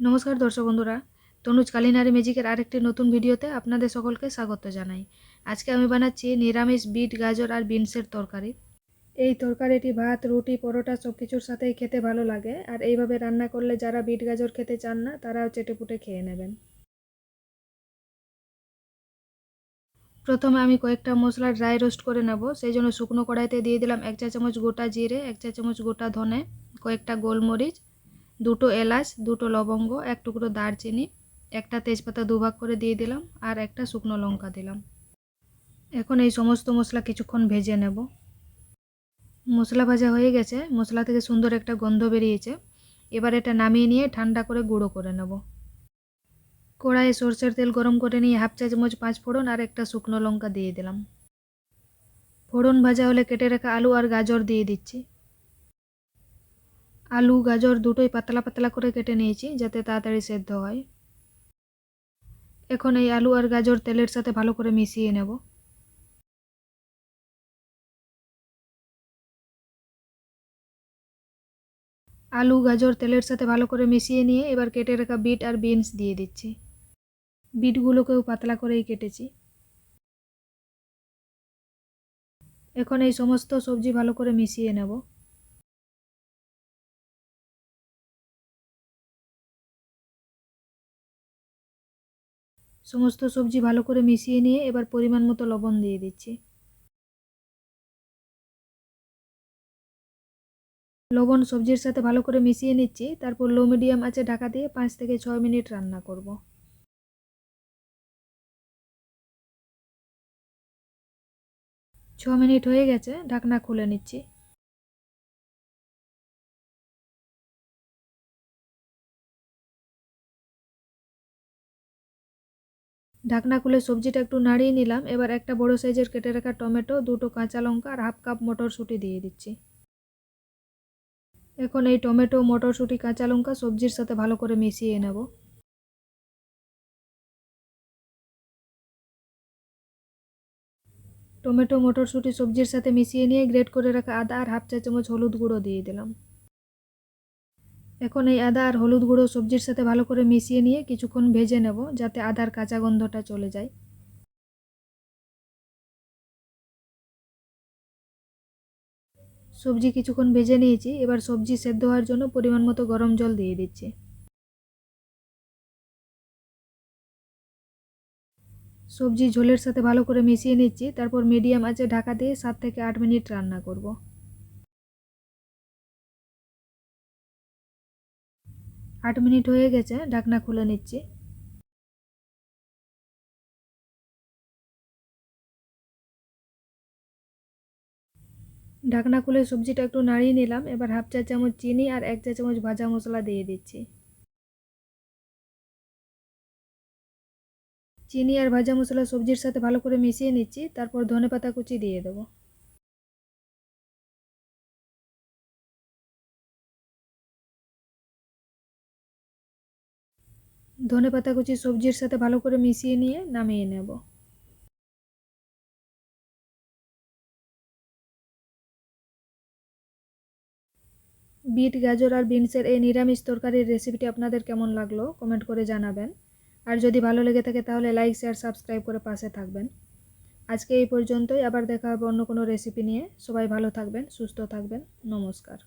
নমস্কার দর্শক বন্ধুরা, তনুজ কালিনারি ম্যাজিকের আরেকটি নতুন ভিডিওতে আপনাদের সকলকে স্বাগত জানাই। আজকে আমি বানাচ্ছি নিরামিষ বিট, গাজর আর বিনসের তরকারি। এই তরকারিটি ভাত, রুটি, পরোটা সব কিছুর সাথেই খেতে ভালো লাগে, আর এইভাবে রান্না করলে যারা বিট, গাজর খেতে চান না, তারাও চেটেপুটে খেয়ে নেবেন। প্রথমে আমি কয়েকটা মশলা ড্রাই রোস্ট করে নেব, সেই জন্য শুকনো কড়াইতে দিয়ে দিলাম এক চা চামচ গোটা জিরে, এক চা চামচ গোটা ধনে, কয়েকটা গোলমরিচ দুটো এলাচ, দুটো লবঙ্গ, এক টুকরো দারচিনি, একটা তেজপাতা দুভাগ করে দিয়ে দিলাম আর একটা শুকনো লঙ্কা দিলাম। এখন এই সমস্ত মশলা কিছুক্ষণ ভেজে নেব। মশলা ভাজা হয়ে গেছে, মশলা থেকে সুন্দর একটা গন্ধ বেরিয়েছে। এবার এটা নামিয়ে নিয়ে ঠান্ডা করে গুঁড়ো করে নেব। কড়াইয়ে সর্ষের তেল গরম করে নিয়ে হাফ চা চামচ পাঁচ ফোড়ন আর একটা শুকনো লঙ্কা দিয়ে দিলাম। ফোড়ন ভাজা হলে কেটে রাখা আলু আর গাজর দিয়ে দিচ্ছি। আলু, গাজর দুটোই পাতলা পাতলা করে কেটে নিয়েছি যাতে তাড়াতাড়ি সেদ্ধ হয়। এখন এই আলু আর গাজর তেলের সাথে ভালো করে মিশিয়ে নেব। আলু, গাজর তেলের সাথে ভালো করে মিশিয়ে নিয়ে এবার কেটে রাখা বিট আর বিনস দিয়ে দিচ্ছি। বিটগুলোকেও পাতলা করেই কেটেছি। এখন এই সমস্ত সবজি ভালো করে মিশিয়ে নেব। সমস্ত সবজি ভালো করে মিশিয়ে নিয়ে এবার পরিমাণ মতো লবণ দিয়ে দিচ্ছি। লবণ সবজির সাথে ভালো করে মিশিয়ে নিচ্ছি, তারপর লো মিডিয়াম আছে ঢাকা দিয়ে পাঁচ থেকে ছয় মিনিট রান্না করব। ছ মিনিট হয়ে গেছে, ঢাকনা খুলে নিচ্ছি। ঢাকনা খুলে সবজিটা একটু নাড়িয়ে নিলাম। এবার একটা বড় সাইজের কেটে রাখা টমেটো, দুটো কাঁচা লঙ্কা আর হাফ কাপ মটরশুঁটি দিয়ে দিচ্ছি। এখন এই টমেটো, মটরশুঁটি, কাঁচা লঙ্কা সবজির সাথে ভালো করে মিশিয়ে নেব। টমেটো, মটরশুঁটি সবজির সাথে মিশিয়ে নিয়ে গ্রেট করে রাখা আদা আর হাফ চা চামচ হলুদ গুঁড়ো দিয়ে দিলাম। এখন এই আদা আর হলুদ গুঁড়ো সবজির সাথে ভালো করে মিশিয়ে নিয়ে কিছুক্ষণ ভেজে নেব যাতে আদার কাঁচা গন্ধটা চলে যায়। সবজি কিছুক্ষণ ভেজে নিয়েছি, এবার সবজি সেদ্ধ হওয়ার জন্য পরিমাণ মতো গরম জল দিয়ে দিচ্ছি। সবজি ঝোলের সাথে ভালো করে মিশিয়ে নিচ্ছি, তারপর মিডিয়াম আছে ঢাকা দিয়ে সাত থেকে আট মিনিট রান্না করব। আট মিনিট হয়ে গেছে, ঢাকনা খুলে নিচ্ছি। ঢাকনা খুলে সবজিটা একটু নাড়িয়ে নিলাম, এবার হাফ চা চামচ চিনি আর এক চা চামচ ভাজা মশলা দিয়ে দিচ্ছি। চিনি আর ভাজা মশলা সবজির সাথে ভালো করে মিশিয়ে নিচ্ছি, তারপর ধনে পাতা কুচি দিয়ে দেবো। ধনে পাতা কুচি সবজির সাথে ভালো করে মিশিয়ে নিয়ে নামিয়ে নেব। বিট, গাজর আর বিনসের এই নিরামিষ তরকারির রেসিপিটি আপনাদের কেমন লাগল কমেন্ট করে জানাবেন। আর যদি ভালো লেগে থাকে তাহলে লাইক শেয়ার সাবস্ক্রাইব করে পাশে থাকবেন। আজকে এই পর্যন্তই, আবার দেখা হবে অন্য কোনো রেসিপি নিয়ে। সবাই ভালো থাকবেন, সুস্থ থাকবেন। নমস্কার।